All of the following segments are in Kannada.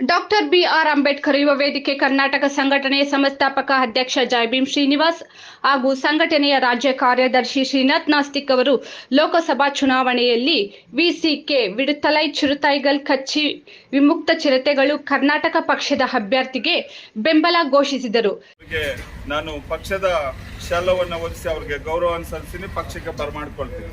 ಡಾಕ್ಟರ್ ಬಿಆರ್ ಅಂಬೇಡ್ಕರ್ ಯುವ ವೇದಿಕೆ ಕರ್ನಾಟಕ ಸಂಘಟನೆಯ ಸಂಸ್ಥಾಪಕ ಅಧ್ಯಕ್ಷ ಜಯಭೀಮ್ ಶ್ರೀನಿವಾಸ್ ಹಾಗೂ ಸಂಘಟನೆಯ ರಾಜ್ಯ ಕಾರ್ಯದರ್ಶಿ ಶ್ರೀನಾಥ್ ನಾಸ್ತಿಕ್ ಅವರು ಲೋಕಸಭಾ ಚುನಾವಣೆಯಲ್ಲಿ ವಿಸಿಕೆ ವಿಡುತ್ತಲೈ ಚಿರುತೈಗಲ್, ಕಚ್ಚಿ, ವಿಮುಕ್ತ ಚಿರತೆಗಳು ಕರ್ನಾಟಕ ಪಕ್ಷದ ಅಭ್ಯರ್ಥಿಗೆ ಬೆಂಬಲ ಘೋಷಿಸಿದರು. ನಾನು ಪಕ್ಷದ ಶಾಲವನ್ನು ಒದಿಸಿ ಅವರಿಗೆ ಗೌರವ ಸಲ್ಲಿಸಿ ಪಕ್ಷಕ್ಕೆ ಬರಮಾಡ್ಕೊಳ್ತೀನಿ.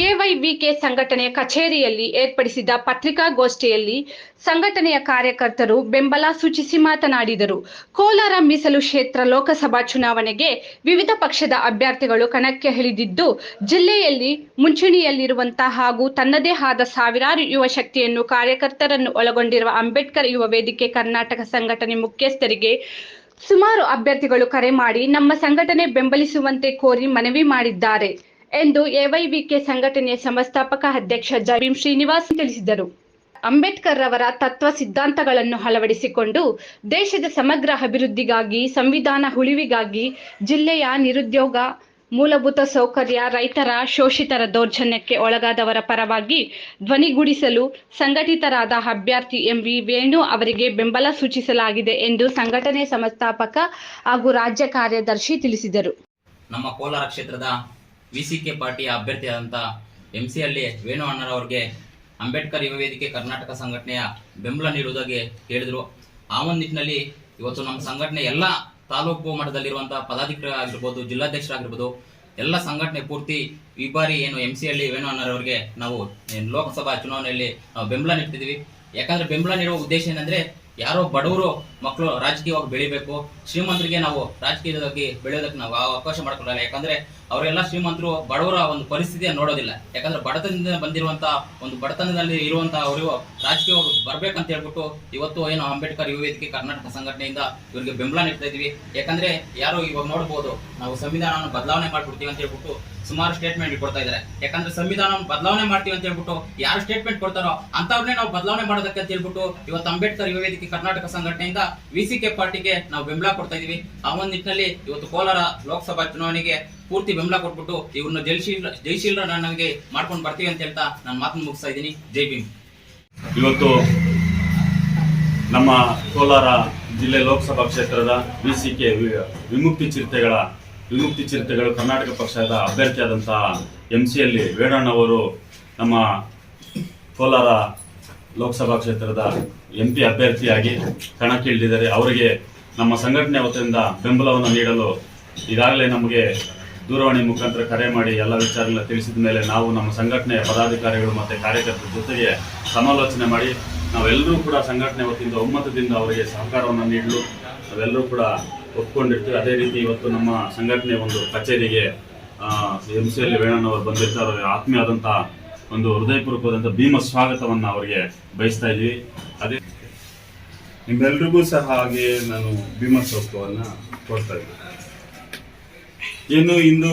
ಎವೈವಿಕೆ ಸಂಘಟನೆಯ ಕಚೇರಿಯಲ್ಲಿ ಏರ್ಪಡಿಸಿದ ಪತ್ರಿಕಾಗೋಷ್ಠಿಯಲ್ಲಿ ಸಂಘಟನೆಯ ಕಾರ್ಯಕರ್ತರು ಬೆಂಬಲ ಸೂಚಿಸಿ ಮಾತನಾಡಿದರು. ಕೋಲಾರ ಮೀಸಲು ಕ್ಷೇತ್ರ ಲೋಕಸಭಾ ಚುನಾವಣೆಗೆ ವಿವಿಧ ಪಕ್ಷದ ಅಭ್ಯರ್ಥಿಗಳು ಕಣಕ್ಕೆ ಇಳಿದಿದ್ದು, ಜಿಲ್ಲೆಯಲ್ಲಿ ಮುಂಚೂಣಿಯಲ್ಲಿರುವಂತಹ ಹಾಗೂ ತನ್ನದೇ ಆದ ಸಾವಿರಾರು ಯುವ ಶಕ್ತಿಯನ್ನು ಕಾರ್ಯಕರ್ತರನ್ನು ಒಳಗೊಂಡಿರುವ ಅಂಬೇಡ್ಕರ್ ಯುವ ವೇದಿಕೆ ಕರ್ನಾಟಕ ಸಂಘಟನೆ ಮುಖ್ಯಸ್ಥರಿಗೆ ಸುಮಾರು ಅಭ್ಯರ್ಥಿಗಳು ಕರೆ ಮಾಡಿ ನಮ್ಮ ಸಂಘಟನೆ ಬೆಂಬಲಿಸುವಂತೆ ಕೋರಿ ಮನವಿ ಮಾಡಿದ್ದಾರೆ. ಎಂದು ಎವೈವಿಕೆ ಸಂಘಟನೆಯ ಸಂಸ್ಥಾಪಕ ಅಧ್ಯಕ್ಷ ಜಬೀಂ ಶ್ರೀನಿವಾಸ್ ತಿಳಿಸಿದರು. ಅಂಬೇಡ್ಕರ್ ರವರ ತತ್ವ ಸಿದ್ಧಾಂತಗಳನ್ನು ಅಳವಡಿಸಿಕೊಂಡು ದೇಶದ ಸಮಗ್ರ ಅಭಿವೃದ್ಧಿಗಾಗಿ, ಸಂವಿಧಾನ ಉಳಿವಿಗಾಗಿ ಜಿಲ್ಲೆಯ ನಿರುದ್ಯೋಗ, ಮೂಲಭೂತ ಸೌಕರ್ಯ, ರೈತರ ಶೋಷಿತರ ದೌರ್ಜನ್ಯಕ್ಕೆ ಒಳಗಾದವರ ಪರವಾಗಿ ಧ್ವನಿಗೂಡಿಸಲು ಸಂಘಟಿತರಾದ ಅಭ್ಯರ್ಥಿ ಎಂವಿ ವೇಣು ಅವರಿಗೆ ಬೆಂಬಲ ಸೂಚಿಸಲಾಗಿದೆ ಎಂದು ಸಂಘಟನೆ ಸಂಸ್ಥಾಪಕ ಹಾಗೂ ರಾಜ್ಯ ಕಾರ್ಯದರ್ಶಿ ತಿಳಿಸಿದರು. ನಮ್ಮ ಕೋಲಾರ ಕ್ಷೇತ್ರದ ವಿ ಕೆ ಪಾರ್ಟಿಯ ಅಭ್ಯರ್ಥಿಯಾದಂಥ ಎಂ ಸಿ ಹಳ್ಳಿ ವೇಣು ಅಣ್ಣರವರಿಗೆ ಅಂಬೇಡ್ಕರ್ ಯುವ ವೇದಿಕೆ ಕರ್ನಾಟಕ ಸಂಘಟನೆಯ ಬೆಂಬಲ ನೀಡುವುದಾಗಿ ಹೇಳಿದರು. ಆ ಒಂದು ನಿಟ್ಟಿನಲ್ಲಿ ಇವತ್ತು ನಮ್ಮ ಸಂಘಟನೆ ಎಲ್ಲ ತಾಲೂಕು ಮಟ್ಟದಲ್ಲಿರುವಂತಹ ಪದಾಧಿಕಾರಿಗಳಾಗಿರ್ಬೋದು, ಜಿಲ್ಲಾಧ್ಯಕ್ಷರಾಗಿರ್ಬೋದು, ಎಲ್ಲ ಸಂಘಟನೆ ಪೂರ್ತಿ ಈ ಬಾರಿ ಏನು ಎಂ ಸಿ ಹಳ್ಳಿ ವೇಣು ಅಣ್ಣರವರಿಗೆ ನಾವು ಲೋಕಸಭಾ ಚುನಾವಣೆಯಲ್ಲಿ ನಾವು ಬೆಂಬಲ ನೀಡ್ತಿದ್ದೀವಿ. ಯಾಕಂದ್ರೆ ಬೆಂಬಲ ನೀಡುವ ಉದ್ದೇಶ ಏನಂದ್ರೆ ಯಾರೋ ಬಡವರು ಮಕ್ಕಳು ರಾಜಕೀಯವಾಗಿ ಬೆಳಿಬೇಕು, ಶ್ರೀಮಂತರಿಗೆ ನಾವು ರಾಜಕೀಯವಾಗಿ ಬೆಳೆಯೋದಕ್ಕೆ ನಾವು ಅವಕಾಶ ಮಾಡ್ಕೊಡಲ್ಲ. ಯಾಕಂದ್ರೆ ಅವರೆಲ್ಲ ಶ್ರೀಮಂತರು, ಬಡವರ ಒಂದು ಪರಿಸ್ಥಿತಿಯನ್ನು ನೋಡೋದಿಲ್ಲ. ಯಾಕಂದ್ರೆ ಬಡತನದಿಂದ ಬಂದಿರುವಂತಹ ಒಂದು ಬಡತನದಲ್ಲಿ ಇರುವಂತಹ ಅವರು ರಾಜಕೀಯವಾಗಿ ಬರ್ಬೇಕಂತ ಹೇಳ್ಬಿಟ್ಟು ಇವತ್ತು ಏನು ಅಂಬೇಡ್ಕರ್ ಯುವ ವೇದಿಕೆ ಕರ್ನಾಟಕ ಸಂಘಟನೆಯಿಂದ ಇವರಿಗೆ ಬೆಂಬಲ ನೀಡ್ತಾ ಇದೀವಿ ಯಾಕಂದ್ರೆ ಯಾರು ಇವಾಗ ನೋಡಬಹುದು ನಾವು ಸಂವಿಧಾನವನ್ನು ಬದಲಾವಣೆ ಮಾಡ್ಬಿಡ್ತೀವಿ ಅಂತ ಹೇಳ್ಬಿಟ್ಟು ಸುಮಾರು ಸ್ಟೇಟ್ಮೆಂಟ್ ಕೊಡ್ತಾ ಇದ್ದಾರೆ. ಯಾಕಂದ್ರೆ ಸಂವಿಧಾನವನ್ನು ಬದಲಾವಣೆ ಮಾಡ್ತೀವಿ ಅಂತ ಹೇಳ್ಬಿಟ್ಟು ಯಾರು ಸ್ಟೇಟ್ಮೆಂಟ್ ಕೊಡ್ತಾರೋ ಅಂತವ್ರನ್ನೇ ನಾವು ಬದಲಾವಣೆ ಮಾಡೋದಕ್ಕೆ ಅಂತ ಹೇಳ್ಬಿಟ್ಟು ಇವತ್ತು ಅಂಬೇಡ್ಕರ್ ಯುವ ವೇದಿಕೆ ಕರ್ನಾಟಕ ಸಂಘಟನೆಯಿಂದ ವಿ ಕೆ ಪಾರ್ಟಿಗೆ ನಾವು ಬೆಂಬಲ ಕೊಡ್ತಾ ಇದೀವಿ ಆ ಒಂದು ನಿಟ್ಟಿನಲ್ಲಿ ಇವತ್ತು ಕೋಲಾರ ಲೋಕಸಭಾ ಚುನಾವಣೆಗೆ ಪೂರ್ತಿ ಬೆಂಬಲ ಕೊಟ್ಬಿಟ್ಟು ಇವ್ರನ್ನ ಜಯಶೀಲ ಜಯಶೀಲರ ನನಗೆ ಮಾಡ್ಕೊಂಡು ಬರ್ತೀವಿ ಅಂತ ಹೇಳ್ತಾ ನಾನು ಮಾತನ್ನು ಮುಗಿಸ್ತಾ ಇದ್ದೀನಿ. ಜೈ ಭೀಮ್. ಇವತ್ತು ನಮ್ಮ ಕೋಲಾರ ಜಿಲ್ಲೆ ಲೋಕಸಭಾ ಕ್ಷೇತ್ರದ ವಿ ವಿಮುಕ್ತಿ ಚಿರತೆಗಳ ವಿಮುಕ್ತಿ ಚಿಂತೆಗಳು ಕರ್ನಾಟಕ ಪಕ್ಷದ ಅಭ್ಯರ್ಥಿಯಾದಂತಹ ಎಂ ಸಿ ಅಲ್ಲಿ ವೇಣಣ್ಣವರು ನಮ್ಮ ಕೋಲಾರ ಲೋಕಸಭಾ ಕ್ಷೇತ್ರದ ಎಂ ಪಿ ಅಭ್ಯರ್ಥಿಯಾಗಿ ಕಣಕ್ಕೆ ಇಳಿದಿದ್ದಾರೆ ಅವರಿಗೆ ನಮ್ಮ ಸಂಘಟನೆ ವತಿಯಿಂದ ಬೆಂಬಲವನ್ನು ನೀಡಲು ಈಗಾಗಲೇ ನಮಗೆ ದೂರವಾಣಿ ಮುಖಾಂತರ ಕರೆ ಮಾಡಿ ಎಲ್ಲ ವಿಚಾರಗಳನ್ನ ತಿಳಿಸಿದ ಮೇಲೆ ನಾವು ನಮ್ಮ ಸಂಘಟನೆಯ ಪದಾಧಿಕಾರಿಗಳು ಮತ್ತು ಕಾರ್ಯಕರ್ತರ ಜೊತೆಗೆ ಸಮಾಲೋಚನೆ ಮಾಡಿ ನಾವೆಲ್ಲರೂ ಕೂಡ ಸಂಘಟನೆ ವತಿಯಿಂದ ಒಮ್ಮತದಿಂದ ಅವರಿಗೆ ಸಹಕಾರವನ್ನು ನೀಡಲು ನಾವೆಲ್ಲರೂ ಕೂಡ ಒಪ್ಕೊಂಡಿರ್ತೀವಿ. ಅದೇ ರೀತಿ ಇವತ್ತು ನಮ್ಮ ಸಂಘಟನೆ ಒಂದು ಕಚೇರಿಗೆ ಎಂ ಸಿ ಎಲ್ ವೇಣಣ್ಣವರು ಬಂದಿರ್ತಾರೆ ಅವರಿಗೆ ಆತ್ಮೀಯವಾದಂಥ ಒಂದು ಹೃದಯಪೂರ್ವಕವಾದಂಥ ಭೀಮ ಸ್ವಾಗತವನ್ನು ಅವರಿಗೆ ಬಯಸ್ತಾ ಇದ್ವಿ ಅದೇ ನಿಮ್ಮೆಲ್ರಿಗೂ ಸಹ ಹಾಗೆ ನಾನು ಭೀಮೋತ್ಸವವನ್ನು ಕೊಡ್ತಾ ಇದ್ದೀನಿ. ಇನ್ನು ಇಂದು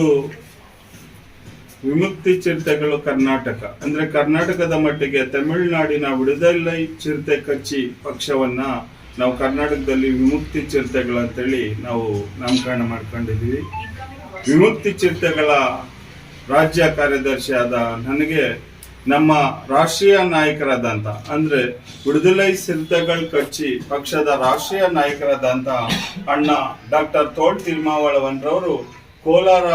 ವಿಮುಕ್ತಿ ಚಿರತೆಗಳು ಕರ್ನಾಟಕ. ಅಂದ್ರೆ ಕರ್ನಾಟಕದ ಮಟ್ಟಿಗೆ ತಮಿಳುನಾಡಿನ ವಿಡುದಲೈ ಚಿರತೆ ಕಚ್ಚಿ ಪಕ್ಷವನ್ನ ನಾವು ಕರ್ನಾಟಕದಲ್ಲಿ ವಿಮುಕ್ತಿ ಚಿರತೆಗಳು ಅಂತೇಳಿ ನಾವು ನಾಮಕರಣ ಮಾಡ್ಕೊಂಡಿದ್ದೀವಿ. ವಿಮುಕ್ತಿ ಚಿರತೆಗಳ ರಾಜ್ಯ ಕಾರ್ಯದರ್ಶಿ ಆದ ನನಗೆ ನಮ್ಮ ರಾಷ್ಟ್ರೀಯ ನಾಯಕರಾದಂತ ಅಂದ್ರೆ ವಿಡುದಲೈ ಸಿರ್ತೆಗಳ್ ಕಚ್ಚಿ ಪಕ್ಷದ ರಾಷ್ಟ್ರೀಯ ನಾಯಕರಾದಂತ ಅಣ್ಣ ಡಾಕ್ಟರ್ ತೋಳ್ ತಿರುಮಾವಳವನ್ರವರು ಕೋಲಾರ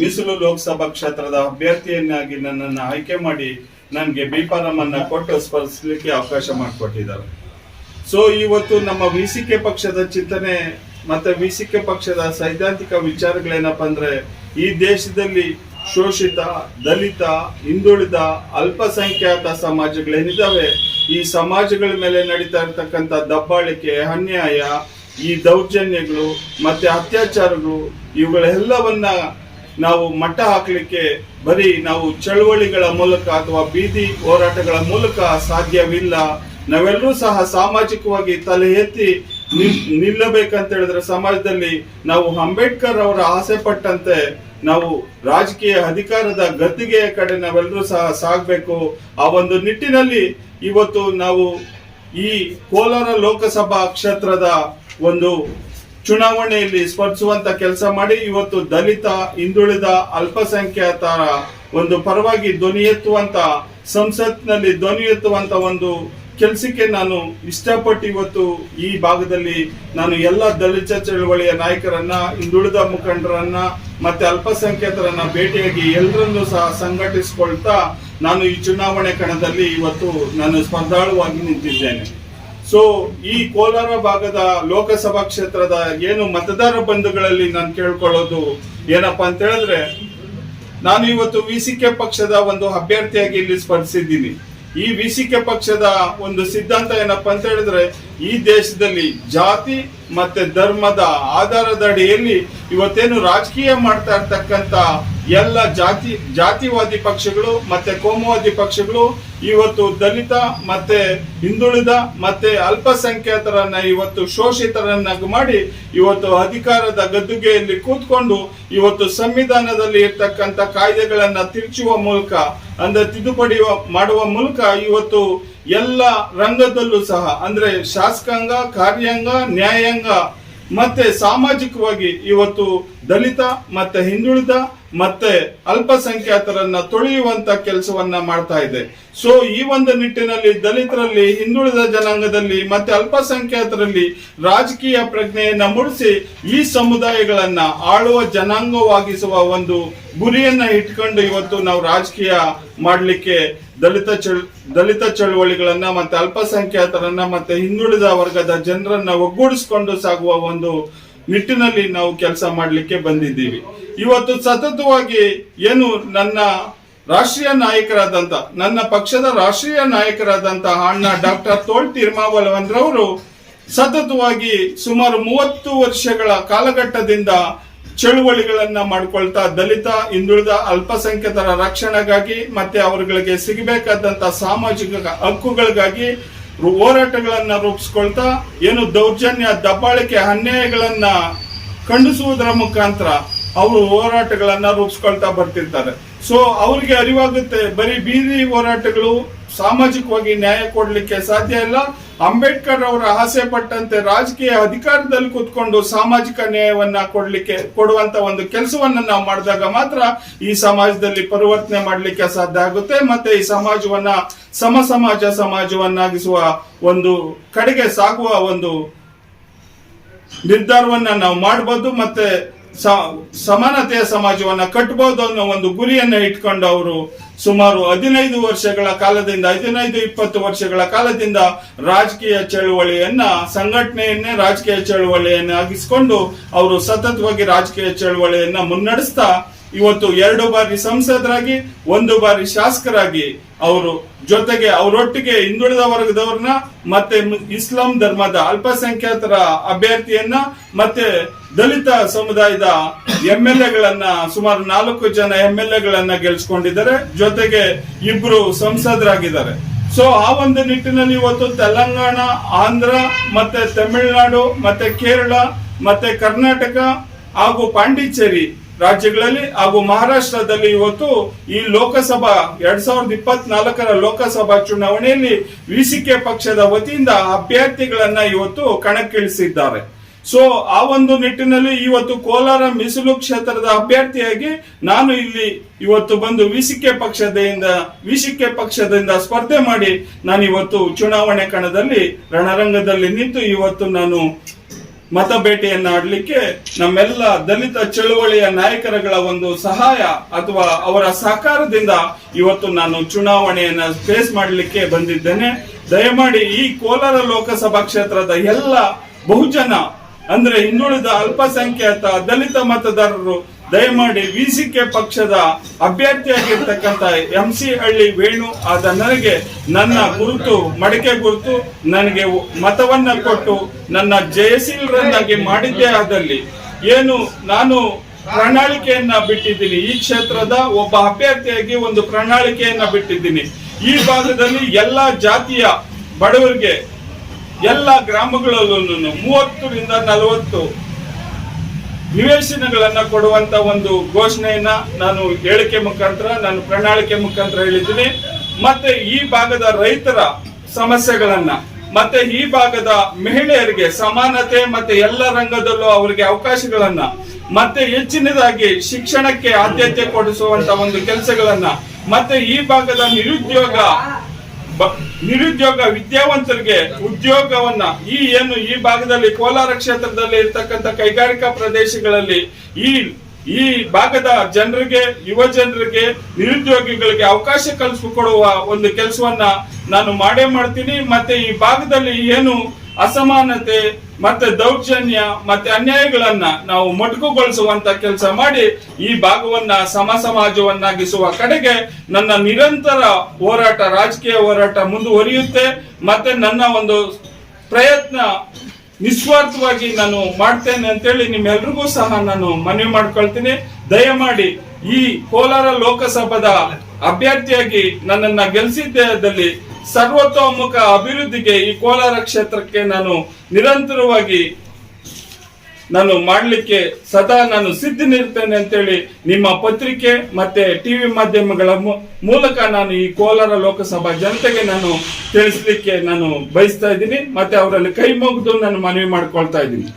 ಮೀಸಲು ಲೋಕಸಭಾ ಕ್ಷೇತ್ರದ ಅಭ್ಯರ್ಥಿಯನ್ನಾಗಿ ನನ್ನನ್ನು ಆಯ್ಕೆ ಮಾಡಿ ನನಗೆ ಬಿಫಾರಂ ಕೊಟ್ಟು ಸ್ಪರ್ಧಿಸಲಿಕ್ಕೆ ಅವಕಾಶ ಮಾಡಿಕೊಟ್ಟಿದ್ದಾರೆ. ಸೊ ಇವತ್ತು ನಮ್ಮ ವಿ ಪಕ್ಷದ ಚಿಂತನೆ ಮತ್ತೆ ವಿ ಪಕ್ಷದ ಸೈದ್ಧಾಂತಿಕ ವಿಚಾರಗಳೇನಪ್ಪ ಅಂದ್ರೆ ಈ ದೇಶದಲ್ಲಿ ಶೋಷಿತ, ದಲಿತ, ಹಿಂದುಳಿದ, ಅಲ್ಪಸಂಖ್ಯಾತ ಸಮಾಜಗಳೇನಿದ್ದಾವೆ, ಈ ಸಮಾಜಗಳ ಮೇಲೆ ನಡೀತಾ ಇರ್ತಕ್ಕಂಥ ದಬ್ಬಾಳಿಕೆ, ಅನ್ಯಾಯ, ಈ ದೌರ್ಜನ್ಯಗಳು ಮತ್ತೆ ಅತ್ಯಾಚಾರಗಳು ಇವುಗಳೆಲ್ಲವನ್ನ ನಾವು ಮಟ್ಟ ಹಾಕಲಿಕ್ಕೆ ಬರೀ ನಾವು ಚಳವಳಿಗಳ ಮೂಲಕ ಅಥವಾ ಬೀದಿ ಹೋರಾಟಗಳ ಮೂಲಕ ಸಾಧ್ಯವಿಲ್ಲ. ನಾವೆಲ್ಲರೂ ಸಹ ಸಾಮಾಜಿಕವಾಗಿ ತಲೆ ಎತ್ತಿ ನಿಲ್- ನಿಲ್ಲಬೇಕಂತ ಹೇಳಿದ್ರೆ ಸಮಾಜದಲ್ಲಿ ನಾವು ಅಂಬೇಡ್ಕರ್ ಅವರ ಆಸೆ ಪಟ್ಟಂತೆ ನಾವು ರಾಜಕೀಯ ಅಧಿಕಾರದ ಗದ್ದಿಗೆಯ ಕಡೆ ನಾವೆಲ್ಲರೂ ಸಹ ಸಾಗಬೇಕು. ಆ ಒಂದು ನಿಟ್ಟಿನಲ್ಲಿ ಇವತ್ತು ನಾವು ಈ ಕೋಲಾರ ಲೋಕಸಭಾ ಕ್ಷೇತ್ರದ ಒಂದು ಚುನಾವಣೆಯಲ್ಲಿ ಸ್ಪರ್ಧಿಸುವಂತ ಕೆಲಸ ಮಾಡಿ ಇವತ್ತು ದಲಿತ, ಹಿಂದುಳಿದ, ಅಲ್ಪಸಂಖ್ಯಾತರ ಒಂದು ಪರವಾಗಿ ಧ್ವನಿ ಎತ್ತುವಂತ, ಸಂಸತ್ನಲ್ಲಿ ಧ್ವನಿ ಎತ್ತುವಂತ ಒಂದು ಕೆಲಸಕ್ಕೆ ನಾನು ಇಷ್ಟಪಟ್ಟು ಇವತ್ತು ಈ ಭಾಗದಲ್ಲಿ ನಾನು ಎಲ್ಲ ದಲಿತ ಚಳವಳಿಯ ನಾಯಕರನ್ನ, ಹಿಂದುಳಿದ ಮುಖಂಡರನ್ನ ಮತ್ತೆ ಅಲ್ಪಸಂಖ್ಯಾತರನ್ನ ಭೇಟಿಯಾಗಿ ಎಲ್ಲರನ್ನೂ ಸಹ ಸಂಘಟಿಸಿಕೊಳ್ತಾ ನಾನು ಈ ಚುನಾವಣೆ ಕಣದಲ್ಲಿ ಇವತ್ತು ನಾನು ಸ್ಪರ್ಧಾಳುವಾಗಿ ನಿಂತಿದ್ದೇನೆ. ಸೊ ಈ ಕೋಲಾರ ಭಾಗದ ಲೋಕಸಭಾ ಕ್ಷೇತ್ರದ ಏನು ಮತದಾರ ಬಂಧುಗಳಲ್ಲಿ ನಾನು ಕೇಳ್ಕೊಳ್ಳೋದು ಏನಪ್ಪಾ ಅಂತ ಹೇಳಿದ್ರೆ, ನಾನು ಇವತ್ತು ವಿಸಿಕೆ ಪಕ್ಷದ ಒಂದು ಅಭ್ಯರ್ಥಿಯಾಗಿ ಇಲ್ಲಿ ಸ್ಪರ್ಧಿಸಿದ್ದೀನಿ. ಈ ವಿಸಿಕೆ ಪಕ್ಷದ ಒಂದು ಸಿದ್ಧಾಂತ ಏನಪ್ಪಾ ಅಂತ ಹೇಳಿದ್ರೆ ಈ ದೇಶದಲ್ಲಿ ಜಾತಿ ಮತ್ತೆ ಧರ್ಮದ ಆಧಾರದ ಅಡಿಯಲ್ಲಿ ಇವತ್ತೇನು ರಾಜಕೀಯ ಮಾಡ್ತಾ ಇರ್ತಕ್ಕಂತ ಎಲ್ಲ ಜಾತಿ, ಜಾತಿವಾದಿ ಪಕ್ಷಗಳು ಮತ್ತೆ ಕೋಮುವಾದಿ ಪಕ್ಷಗಳು ಇವತ್ತು ದಲಿತ ಮತ್ತೆ ಹಿಂದುಳಿದ ಮತ್ತೆ ಅಲ್ಪಸಂಖ್ಯಾತರನ್ನ ಇವತ್ತು ಶೋಷಿತರನ್ನಾಗಿ ಮಾಡಿ ಇವತ್ತು ಅಧಿಕಾರದ ಗದ್ದುಗೆಯಲ್ಲಿ ಕೂತ್ಕೊಂಡು ಇವತ್ತು ಸಂವಿಧಾನದಲ್ಲಿ ಇರ್ತಕ್ಕಂಥ ಕಾಯ್ದೆಗಳನ್ನ ತಿರುಚುವ ಮೂಲಕ ಅಂದ್ರೆ ತಿದ್ದುಪಡಿ ಮಾಡುವ ಮೂಲಕ ಇವತ್ತು ಎಲ್ಲ ರಂಗದಲ್ಲೂ ಸಹ ಅಂದ್ರೆ ಶಾಸಕಾಂಗ ಕಾರ್ಯಾಂಗ ನ್ಯಾಯಾಂಗ ಮತ್ತೆ ಸಾಮಾಜಿಕವಾಗಿ ಇವತ್ತು ದಲಿತ ಮತ್ತೆ ಹಿಂದುಳಿದ ಮತ್ತೆ ಅಲ್ಪಸಂಖ್ಯಾತರನ್ನ ತೊಳೆಯುವಂತ ಕೆಲಸವನ್ನ ಮಾಡ್ತಾ ಇದೆ. ಸೊ ಈ ಒಂದು ನಿಟ್ಟಿನಲ್ಲಿ ದಲಿತರಲ್ಲಿ, ಹಿಂದುಳಿದ ಜನಾಂಗದಲ್ಲಿ, ಮತ್ತೆ ಅಲ್ಪಸಂಖ್ಯಾತರಲ್ಲಿ ರಾಜಕೀಯ ಪ್ರಜ್ಞೆಯನ್ನ ಮೂಡಿಸಿ ಈ ಸಮುದಾಯಗಳನ್ನ ಆಳುವ ಜನಾಂಗವಾಗಿಸುವ ಒಂದು ಗುರಿಯನ್ನ ಇಟ್ಕೊಂಡು ಇವತ್ತು ನಾವು ರಾಜಕೀಯ ಮಾಡಲಿಕ್ಕೆ ದಲಿತ ಚಳ್, ದಲಿತ ಚಳವಳಿಗಳನ್ನ ಮತ್ತೆ ಅಲ್ಪಸಂಖ್ಯಾತರನ್ನ ಮತ್ತೆ ಹಿಂದುಳಿದ ವರ್ಗದ ಜನರನ್ನ ಒಗ್ಗೂಡಿಸಿಕೊಂಡು ಸಾಗುವ ಒಂದು ನಿಟ್ಟಿನಲ್ಲಿ ನಾವು ಕೆಲಸ ಮಾಡಲಿಕ್ಕೆ ಬಂದಿದ್ದೀವಿ. ಇವತ್ತು ಸತತವಾಗಿ ಏನು ನನ್ನ ರಾಷ್ಟ್ರೀಯ ನಾಯಕರಾದಂತ, ನನ್ನ ಪಕ್ಷದ ರಾಷ್ಟ್ರೀಯ ನಾಯಕರಾದಂತ ಅಣ್ಣ ಡಾಕ್ಟರ್ ತೋಳ್ ತಿರ್ಮಾವಲವನ್ರವರು ಸತತವಾಗಿ ಸುಮಾರು ಮೂವತ್ತು ವರ್ಷಗಳ ಕಾಲಘಟ್ಟದಿಂದ ಚಳುವಳಿಗಳನ್ನ ಮಾಡ್ಕೊಳ್ತಾ ದಲಿತ, ಹಿಂದುಳಿದ, ಅಲ್ಪಸಂಖ್ಯಾತರ ರಕ್ಷಣೆಗಾಗಿ ಮತ್ತೆ ಅವರುಗಳಿಗೆ ಸಿಗಬೇಕಾದಂತ ಸಾಮಾಜಿಕ ಹಕ್ಕುಗಳಿಗಾಗಿ ಹೋರಾಟಗಳನ್ನ ರೂಪಿಸ್ಕೊಳ್ತಾ ಏನು ದೌರ್ಜನ್ಯ, ದಬ್ಬಾಳಿಕೆ, ಅನ್ಯಾಯಗಳನ್ನ ಖಂಡಿಸುವುದರ ಮುಖಾಂತರ ಅವರು ಹೋರಾಟಗಳನ್ನ ರೂಪಿಸ್ಕೊಳ್ತಾ ಬರ್ತಿರ್ತಾರೆ. ಸೊ ಅವ್ರಿಗೆ ಅರಿವಾಗುತ್ತೆ, ಬರೀ ಬೀದಿ ಹೋರಾಟಗಳು ಸಾಮಾಜಿಕವಾಗಿ ನ್ಯಾಯ ಕೊಡಲಿಕ್ಕೆ ಸಾಧ್ಯ ಇಲ್ಲ. ಅಂಬೇಡ್ಕರ್ ಅವರ ಆಸೆ ಪಟ್ಟಂತೆ ರಾಜಕೀಯ ಅಧಿಕಾರದಲ್ಲಿ ಕೂತ್ಕೊಂಡು ಸಾಮಾಜಿಕ ನ್ಯಾಯವನ್ನ ಕೊಡಲಿಕ್ಕೆ, ಕೊಡುವಂತ ಒಂದು ಕೆಲಸವನ್ನ ನಾವು ಮಾಡಿದಾಗ ಮಾತ್ರ ಈ ಸಮಾಜದಲ್ಲಿ ಪರಿವರ್ತನೆ ಮಾಡಲಿಕ್ಕೆ ಸಾಧ್ಯ ಆಗುತ್ತೆ. ಮತ್ತೆ ಈ ಸಮಾಜವನ್ನ ಸಮ ಸಮಾಜ ಸಮಾಜವನ್ನಾಗಿಸುವ ಒಂದು ಕಡೆಗೆ ಸಾಗುವ ಒಂದು ನಿರ್ಧಾರವನ್ನ ನಾವು ಮಾಡಬಹುದು ಮತ್ತೆ ಸಮಾನತೆಯ ಸಮಾಜವನ್ನ ಕಟ್ಟಬಹುದು ಅನ್ನೋ ಒಂದು ಗುರಿಯನ್ನ ಇಟ್ಕೊಂಡು ಅವರು ಸುಮಾರು ಹದಿನೈದು ವರ್ಷಗಳ ಕಾಲದಿಂದ, ಹದಿನೈದು, ಇಪ್ಪತ್ತು ವರ್ಷಗಳ ಕಾಲದಿಂದ ರಾಜಕೀಯ ಚಳುವಳಿಯನ್ನ, ಸಂಘಟನೆಯನ್ನೇ ರಾಜಕೀಯ ಚಳುವಳಿಯನ್ನಾಗಿಸಿಕೊಂಡು ಅವರು ಸತತವಾಗಿ ರಾಜಕೀಯ ಚಳುವಳಿಯನ್ನ ಮುನ್ನಡೆಸ್ತಾ ಇವತ್ತು ಎರಡು ಬಾರಿ ಸಂಸದರಾಗಿ, ಒಂದು ಬಾರಿ ಶಾಸಕರಾಗಿ ಅವರು ಜೊತೆಗೆ ಅವರೊಟ್ಟಿಗೆ ಹಿಂದುಳಿದ ವರ್ಗದವ್ರನ್ನ ಮತ್ತೆ ಇಸ್ಲಾಂ ಧರ್ಮದ ಅಲ್ಪಸಂಖ್ಯಾತರ ಅಭ್ಯರ್ಥಿಯನ್ನ ಮತ್ತೆ ದಲಿತ ಸಮುದಾಯದ ಎಂ ಎಲ್ ಎಗಳನ್ನ ಸುಮಾರು ನಾಲ್ಕು ಜನ ಎಂ ಎಲ್ ಎಗಳನ್ನ ಗೆಲ್ಸ್ಕೊಂಡಿದ್ದಾರೆ. ಜೊತೆಗೆ ಇಬ್ರು ಸಂಸದರಾಗಿದ್ದಾರೆ. ಸೊ ಆ ಒಂದು ನಿಟ್ಟಿನಲ್ಲಿ ಇವತ್ತು ತೆಲಂಗಾಣ, ಆಂಧ್ರ ಮತ್ತೆ ತಮಿಳುನಾಡು ಮತ್ತೆ ಕೇರಳ ಮತ್ತೆ ಕರ್ನಾಟಕ ಹಾಗೂ ಪಾಂಡಿಚೇರಿ ರಾಜ್ಯಗಳಲ್ಲಿ ಹಾಗೂ ಮಹಾರಾಷ್ಟ್ರದಲ್ಲಿ ಇವತ್ತು ಈ ಲೋಕಸಭಾ ಎರಡ್ ಸಾವಿರದ ಇಪ್ಪತ್ನಾಲ್ಕರ ಲೋಕಸಭಾ ಚುನಾವಣೆಯಲ್ಲಿ ವಿಸಿಕೆ ಪಕ್ಷದ ವತಿಯಿಂದ ಅಭ್ಯರ್ಥಿಗಳನ್ನ ಇವತ್ತು ಕಣಕ್ಕಿಳಿಸಿದ್ದಾರೆ. ಸೊ ಆ ಒಂದು ನಿಟ್ಟಿನಲ್ಲಿ ಇವತ್ತು ಕೋಲಾರ ಮೀಸಲು ಕ್ಷೇತ್ರದ ಅಭ್ಯರ್ಥಿಯಾಗಿ ನಾನು ಇಲ್ಲಿ ಇವತ್ತು ಬಂದು ವಿಸಿಕೆ ಪಕ್ಷದಿಂದ ವಿಸಿಕೆ ಪಕ್ಷದಿಂದ ಸ್ಪರ್ಧೆ ಮಾಡಿ ನಾನು ಇವತ್ತು ಚುನಾವಣೆ ಕಣದಲ್ಲಿ ರಣರಂಗದಲ್ಲಿ ನಿಂತು ಇವತ್ತು ನಾನು ಮತ ಭೇಟಿಯನ್ನ ಆಡ್ಲಿಕ್ಕೆ ನಮ್ಮೆಲ್ಲ ದಲಿತ ಚಳುವಳಿಯ ನಾಯಕರುಗಳ ಒಂದು ಸಹಾಯ ಅಥವಾ ಅವರ ಸಹಕಾರದಿಂದ ಇವತ್ತು ನಾನು ಚುನಾವಣೆಯನ್ನ ಫೇಸ್ ಮಾಡಲಿಕ್ಕೆ ಬಂದಿದ್ದೇನೆ. ದಯಮಾಡಿ ಈ ಕೋಲಾರ ಲೋಕಸಭಾ ಕ್ಷೇತ್ರದ ಎಲ್ಲ ಬಹುಜನ, ಅಂದ್ರೆ ಹಿಂದುಳಿದ ಅಲ್ಪಸಂಖ್ಯಾತ ದಲಿತ ಮತದಾರರು ದಯಮಾಡಿ ವಿ ಸಿ ಕೆ ಪಕ್ಷದ ಅಭ್ಯರ್ಥಿಯಾಗಿರ್ತಕ್ಕಂಥ ಎಂ ಸಿ ಹಳ್ಳಿ ವೇಣು ಆದ ನನಗೆ ನನ್ನ ಗುರುತು, ಮಡಿಕೆ ಗುರುತು, ನನಗೆ ಮತವನ್ನ ಕೊಟ್ಟು ನನ್ನ ಜಯಶೀಲರನ್ನಾಗಿ ಮಾಡಿದ್ದೇ ಆದಲ್ಲಿ ಏನು ನಾನು ಪ್ರಣಾಳಿಕೆಯನ್ನ ಬಿಟ್ಟಿದ್ದೀನಿ. ಈ ಕ್ಷೇತ್ರದ ಒಬ್ಬ ಅಭ್ಯರ್ಥಿಯಾಗಿ ಒಂದು ಪ್ರಣಾಳಿಕೆಯನ್ನ ಬಿಟ್ಟಿದ್ದೀನಿ. ಈ ಭಾಗದಲ್ಲಿ ಎಲ್ಲ ಜಾತಿಯ ಬಡವರಿಗೆ ಎಲ್ಲ ಗ್ರಾಮಗಳಲ್ಲೂ ಮೂವತ್ತರಿಂದ ನಲವತ್ತು ನಿವೇಶನಗಳನ್ನ ಕೊಡುವಂತ ಒಂದು ಘೋಷಣೆಯನ್ನ ನಾನು ಹೇಳಿಕೆ ಮುಖಾಂತರ, ನಾನು ಪ್ರಣಾಳಿಕೆ ಮುಖಾಂತರ ಹೇಳಿದ್ದೀನಿ. ಮತ್ತೆ ಈ ಭಾಗದ ರೈತರ ಸಮಸ್ಯೆಗಳನ್ನ, ಮತ್ತೆ ಈ ಭಾಗದ ಮಹಿಳೆಯರಿಗೆ ಸಮಾನತೆ ಮತ್ತೆ ಎಲ್ಲ ರಂಗದಲ್ಲೂ ಅವರಿಗೆ ಅವಕಾಶಗಳನ್ನ, ಮತ್ತೆ ಹೆಚ್ಚಿನದಾಗಿ ಶಿಕ್ಷಣಕ್ಕೆ ಆದ್ಯತೆ ಕೊಡಿಸುವಂತ ಒಂದು ಕೆಲಸಗಳನ್ನ, ಮತ್ತೆ ಈ ಭಾಗದ ನಿರುದ್ಯೋಗ ನಿರುದ್ಯೋಗ ವಿದ್ಯಾವಂತರಿಗೆ ಉದ್ಯೋಗವನ್ನ ಈ ಏನು ಈ ಭಾಗದಲ್ಲಿ ಕೋಲಾರ ಕ್ಷೇತ್ರದಲ್ಲಿ ಇರ್ತಕ್ಕಂಥ ಕೈಗಾರಿಕಾ ಪ್ರದೇಶಗಳಲ್ಲಿ ಈ ಈ ಭಾಗದ ಜನರಿಗೆ, ಯುವ ಜನರಿಗೆ, ನಿರುದ್ಯೋಗಿಗಳಿಗೆ ಅವಕಾಶ ಕಲ್ಪಿಸಿಕೊಡುವ ಒಂದು ಕೆಲಸವನ್ನ ನಾನು ಮಾಡೇ ಮಾಡ್ತೀನಿ. ಮತ್ತೆ ಈ ಭಾಗದಲ್ಲಿ ಏನು ಅಸಮಾನತೆ ಮತ್ತೆ ದೌರ್ಜನ್ಯ, ಮತ್ತೆ ಅನ್ಯಾಯಗಳನ್ನ ನಾವು ಮೊಟಕುಗೊಳಿಸುವಂತ ಕೆಲಸ ಮಾಡಿ ಈ ಭಾಗವನ್ನ ಸಮ ಸಮಾಜವನ್ನಾಗಿಸುವ ಕಡೆಗೆ ನನ್ನ ನಿರಂತರ ಹೋರಾಟ, ರಾಜಕೀಯ ಹೋರಾಟ ಮುಂದುವರಿಯುತ್ತೆ. ಮತ್ತೆ ನನ್ನ ಒಂದು ಪ್ರಯತ್ನ ನಿಸ್ವಾರ್ಥವಾಗಿ ನಾನು ಮಾಡ್ತೇನೆ ಅಂತೇಳಿ ನಿಮ್ಮೆಲ್ರಿಗೂ ಸಹ ನಾನು ಮನವಿ ಮಾಡ್ಕೊಳ್ತೀನಿ. ದಯಮಾಡಿ ಈ ಕೋಲಾರ ಲೋಕಸಭಾದ ಅಭ್ಯರ್ಥಿಯಾಗಿ ನನ್ನನ್ನ ಗೆಲ್ಲಿಸಿದ್ದಲ್ಲಿ ಸರ್ವತೋಮುಖ ಅಭಿವೃದ್ಧಿಗೆ ಈ ಕೋಲಾರ ಕ್ಷೇತ್ರಕ್ಕೆ ನಾನು ನಿರಂತರವಾಗಿ ನಾನು ಮಾಡಲಿಕ್ಕೆ ಸದಾ ನಾನು ಸಿದ್ಧನಿರ್ತೇನೆ ಅಂತೇಳಿ ನಿಮ್ಮ ಪತ್ರಿಕೆ ಮತ್ತೆ ಟಿವಿ ಮಾಧ್ಯಮಗಳ ಮೂಲಕ ನಾನು ಈ ಕೋಲಾರ ಲೋಕಸಭಾ ಜನತೆಗೆ ನಾನು ತಿಳಿಸ್ಲಿಕ್ಕೆ ನಾನು ಬಯಸ್ತಾ ಇದ್ದೀನಿ. ಮತ್ತೆ ಅವರಲ್ಲಿ ಕೈ ಮುಗಿದು ನಾನು ಮನವಿ ಮಾಡ್ಕೊಳ್ತಾ ಇದ್ದೀನಿ.